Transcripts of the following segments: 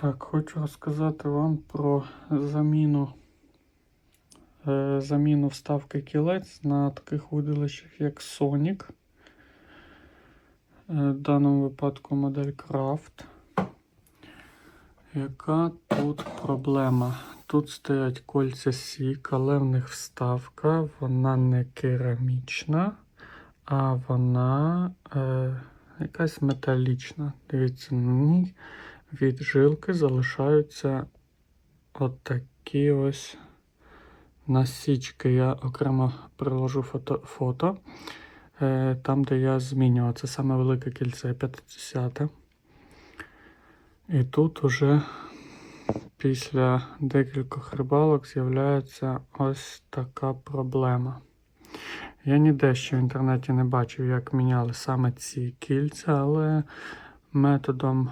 Так, хочу розказати вам про заміну, е, заміну вставки кілець на таких удилищах, як Sonic. Е, в даному випадку модель Craft. Яка тут проблема? Тут стоять кольця Сік, але в них вставка, вона не керамічна, а вона е, якась металічна. Дивіться, на ній від жилки залишаються от такі ось насічки. Я окремо приложу фото, фото е, там, де я змінював. Це саме велике кільце 50. І тут уже після декількох рибалок з'являється ось така проблема. Я ніде ще в інтернеті не бачив, як міняли саме ці кільця, але методом,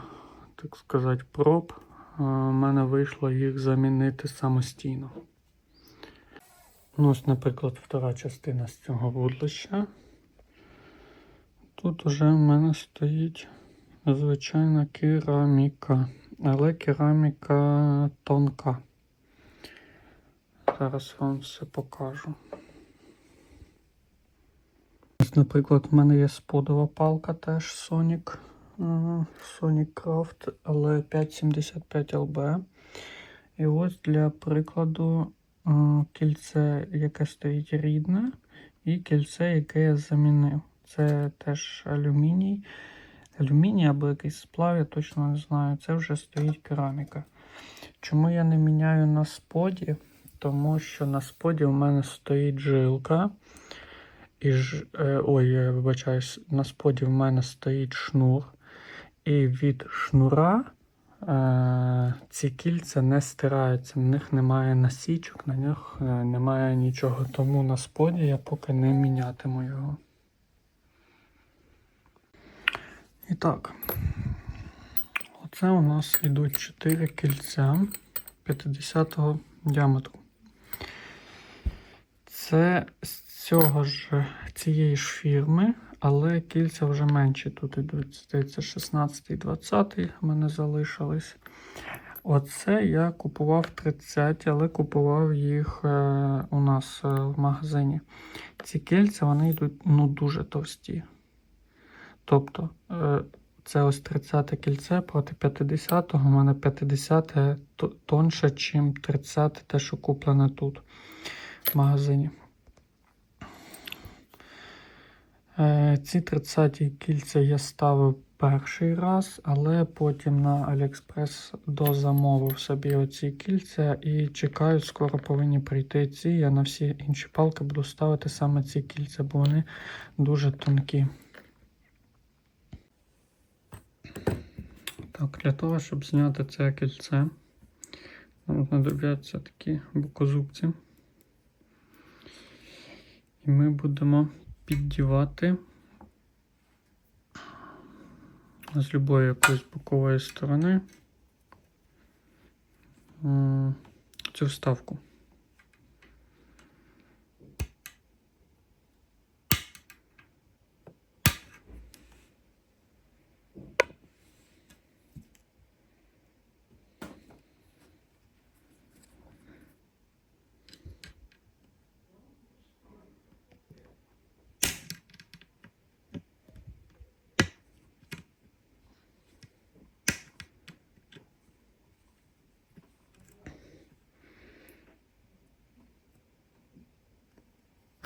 так сказати, проб у мене вийшло їх замінити самостійно. Ну, ось, наприклад, втора частина з цього вудлища. Тут уже в мене стоїть звичайна кераміка, але кераміка тонка. Зараз вам все покажу. Ось, наприклад, в мене є сподова палка теж Sonic. Sonic Craft, але 575 LB. І ось для прикладу е, кільце, яке стоїть рідне, і кільце, яке я замінив. Це теж алюміній. Алюміній або якийсь сплав, я точно не знаю. Це вже стоїть кераміка. Чому я не міняю на споді? Тому що на споді у мене стоїть жилка. І ж, е, ой, вибачаюсь, на споді в мене стоїть шнур. І від шнура е, ці кільця не стираються, на них немає насічок, на них е, немає нічого. Тому на споді я поки не мінятиму його. І так, оце у нас йдуть 4 кільця 50-го діаметру. Це з цього ж цієї ж фірми, але кільця вже менші. Тут йдуть, здається, 16 і 20 в мене залишились. Оце я купував 30, але купував їх е, у нас е, в магазині. Ці кільця вони йдуть ну, дуже товсті. Тобто, е, це ось 30 кільце проти 50-го. У мене 50 то- тонше, ніж 30 те, що куплене тут магазині. Е, Ці 30 кільця я ставив перший раз, але потім на AliExpress дозамовив собі оці кільця і чекаю, скоро повинні прийти ці. Я на всі інші палки буду ставити саме ці кільця, бо вони дуже тонкі. Так, для того, щоб зняти це кільце, нам знадобляться такі бокозубці. Ми будемо піддівати з любої якоїсь бокової сторони цю вставку.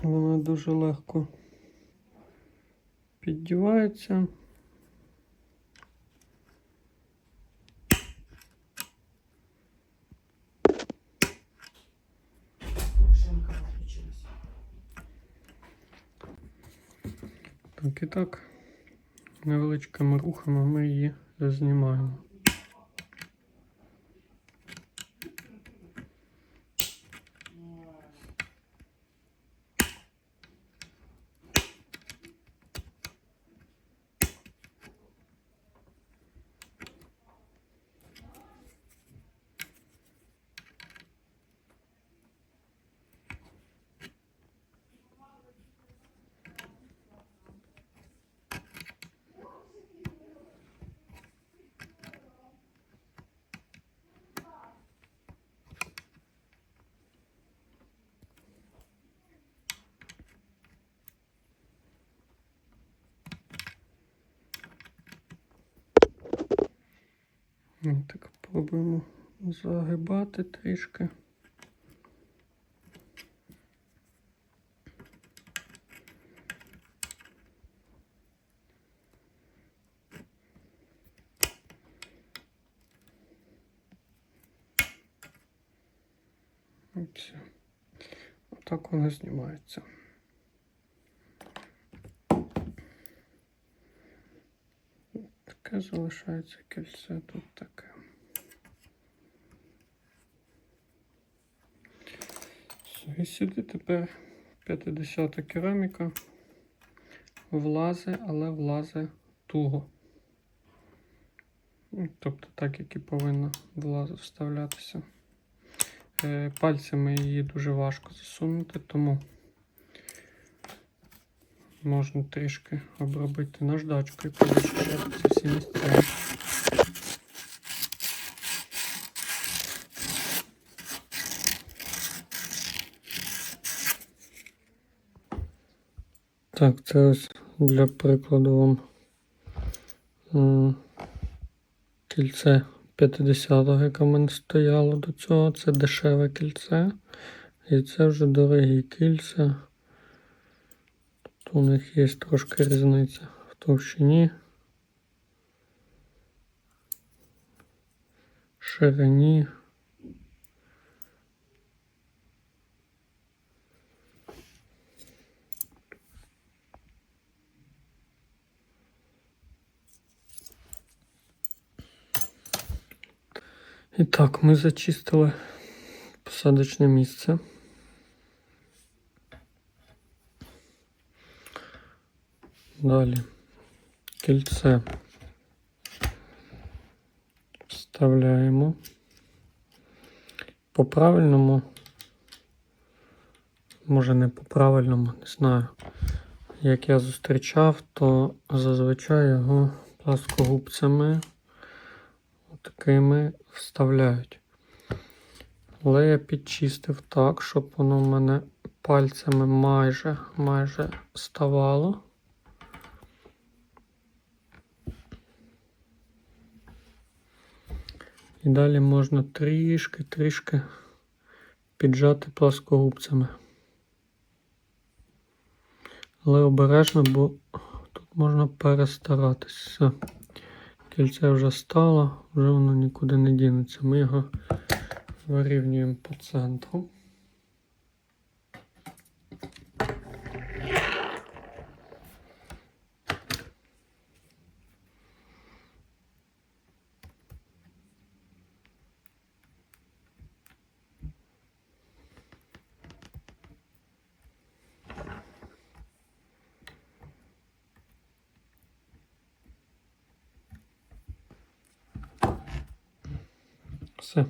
Вона дуже легко піддівається. Так і так, невеличкими рухами ми її знімаємо. Так пробуємо загибати трішки. Все. Отак воно знімається. Таке залишається кільце тут таке. І сюди тепер 50 кераміка влазе, але влазе туго. Ну, Тобто так, як і повинно влазе вставлятися. Е, Пальцями її дуже важко засунути, тому можна трішки обробити наждачкою, повичищати ці всі місця. Так, це ось для прикладу вам кільце 50-го, яке в мене стояло до цього. Це дешеве кільце. І це вже дорогі кільця. У них є трошки різниця в товщині. Ширині. І так, ми зачистили посадочне місце. Далі кільце вставляємо. По правильному, може не по правильному, не знаю. Як я зустрічав, то зазвичай його пласкогубцями такими вставляють. Але я підчистив так, щоб воно в мене пальцями майже майже ставало. І далі можна трішки-трішки піджати пласкогубцями. Але обережно, бо тут можна перестаратися. Кільце вже стало, вже воно нікуди не дінеться. Ми його вирівнюємо по центру. Все.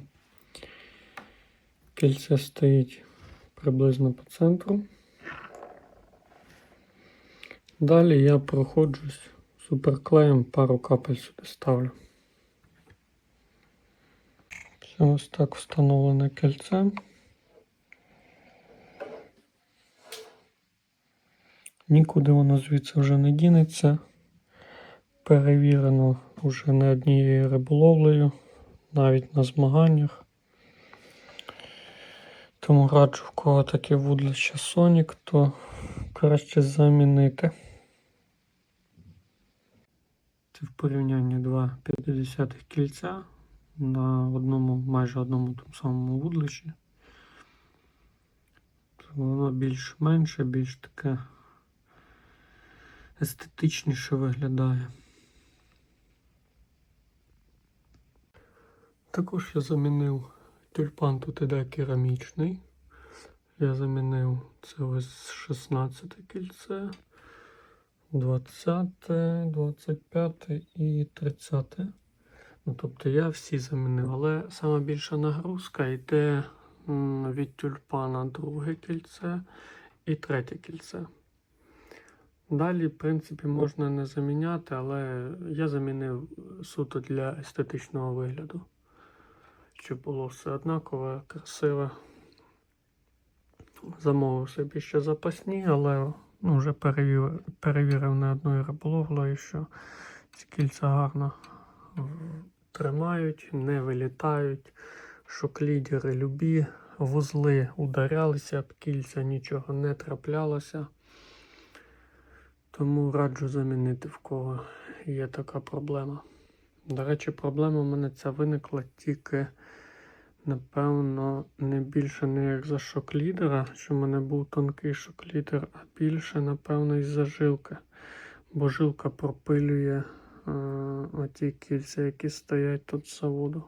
Кільце стоїть приблизно по центру. Далі я проходжусь суперклеєм, пару капель сюди ставлю. Все, ось так встановлене кільце. Нікуди воно звідси вже не дінеться. Перевірено вже не однією риболовлею навіть на змаганнях. Тому раджу, в кого таке вудлище Sonic, то краще замінити. Це в порівнянні два 50-х кільця на одному, майже одному тому самому вудлищі. Воно більш менше, більш таке естетичніше виглядає. Також я замінив тюльпан тут іде керамічний. Я замінив це ось 16 кільце, 20, 25 і 30. Ну, тобто я всі замінив, але саме більша нагрузка йде від тюльпана друге кільце і третє кільце. Далі, в принципі, можна не заміняти, але я замінив суто для естетичного вигляду щоб було все однакове, красиве. Замовив собі ще запасні, але ну, вже перевірив, перевірив не одною риболовлею, що ці кільця гарно тримають, не вилітають. Шоклідери любі, вузли ударялися об кільця, нічого не траплялося. Тому раджу замінити в кого є така проблема. До речі, проблема в мене ця виникла тільки, напевно, не більше не як за шок-лідера, що в мене був тонкий шок-лідер, а більше, напевно, із-за жилки. Бо жилка пропилює е, оті кільця, які стоять тут з заводу.